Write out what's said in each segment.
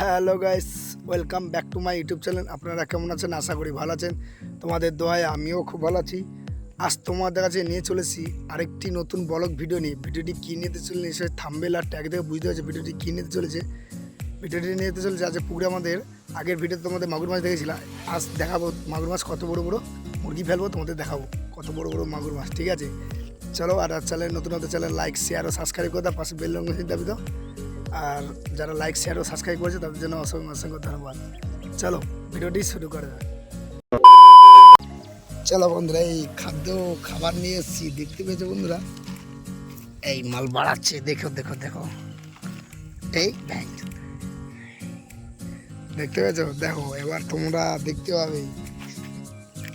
Hello guys, welcome back to my YouTube channel. আপনারা কেমন আছেন? আশা করি ভালো আছেন। তোমাদের দোয়ায় আমিও খুব ভালো আছি। আজ তোমাদের কাছে নিয়ে চলেছি আরেকটি নতুন ব্লগ ভিডিও নিয়ে। ভিডিওটি কী নিতে চলে নিশ্চয়ই থাম্বেল আর ট্যাগ দেখে বুঝতে পারছে। ভিডিওটি কী নিতে চলেছে ভিডিওটি নিয়ে যেতে চলেছে আজ পুকুরে আমাদের আগের ভিডিওতে তোমাদের মাগুর মাছ দেখেছিলাম। আজ দেখাবো মাগুর মাছ কত বড় বড় মুরগি ফেলব, তোমাদের দেখাবো কত বড় বড় মাগুর মাছ, ঠিক আছে? চলো আর চ্যানেল নতুন নতুন চ্যানেল লাইক শেয়ার ও সাবস্ক্রাইব করে দাও, পাশে বেল রঙের দাবি দাও। আর যারা লাইক শেয়ার ও সাবস্ক্রাইব করেছে, তাদের জন্য অসংখ্য অসংখ্য ধন্যবাদ। চলো, ভিডিওটি শুরু করে দেয় চলো বন্ধুরা, এই খাদ্য খাবার নিয়ে এসেছি। দেখতে পেয়েছ বন্ধুরা? এই মাল বাড়াচ্ছে। দেখো দেখো দেখো। এই। দেখতে পেয়েছ? দেখো, এবার তোমরা দেখতে পাবে।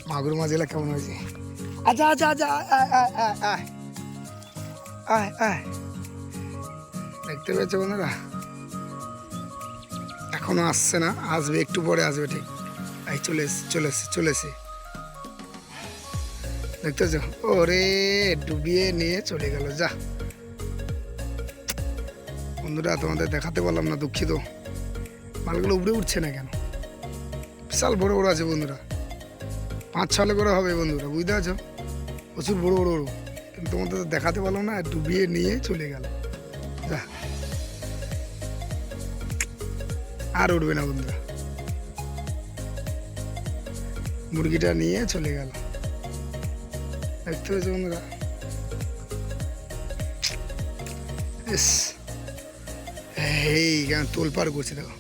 মাগুর মাছগুলো কেমন হয়েছে? আচ্ছা আচ্ছা আচ্ছা আয় আয় আয় আয় আয়। দেখতে পেয়েছ বন্ধুরা। এখনও আসছে না, আসবে একটু পরে আসবে, ঠিক। এই চলে এসে চলে এসে চলে এসে দেখতেছো ওরে, ডুবিয়ে নিয়ে চলে গেল, যা। বন্ধুরা, তোমাদের দেখাতে পারলাম না, দুঃখিত। মালগুলো উপরে উঠছে না কেন? বিশাল বড় বড় আছে বন্ধুরা। পাঁচ ছলে করে হবে বন্ধুরা, বুঝতে পারছ? প্রচুর বড় বড় বড়। কিন্তু তোমাদের দেখাতে পারলাম না, ডুবিয়ে নিয়ে চলে গেল। আর উঠবে না বন্ধুরা। মুরগিটা নিয়ে চলে গেল। দেখতে পেয়েছ বন্ধুরা? এই কেন তোলপার করছে দেখো।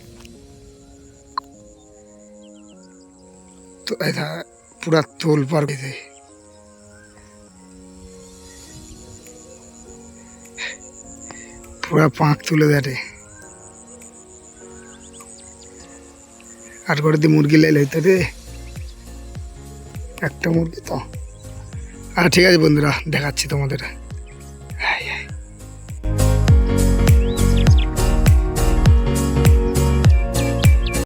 তো এটা পুরা তোলপার করে পুরা পাঁক তুলে দেয় আর করে দিয়ে মুরগি লাইল হইতো রে। একটা মুরগি তো। আর ঠিক আছে বন্ধুরা, দেখাচ্ছি তোমাদের।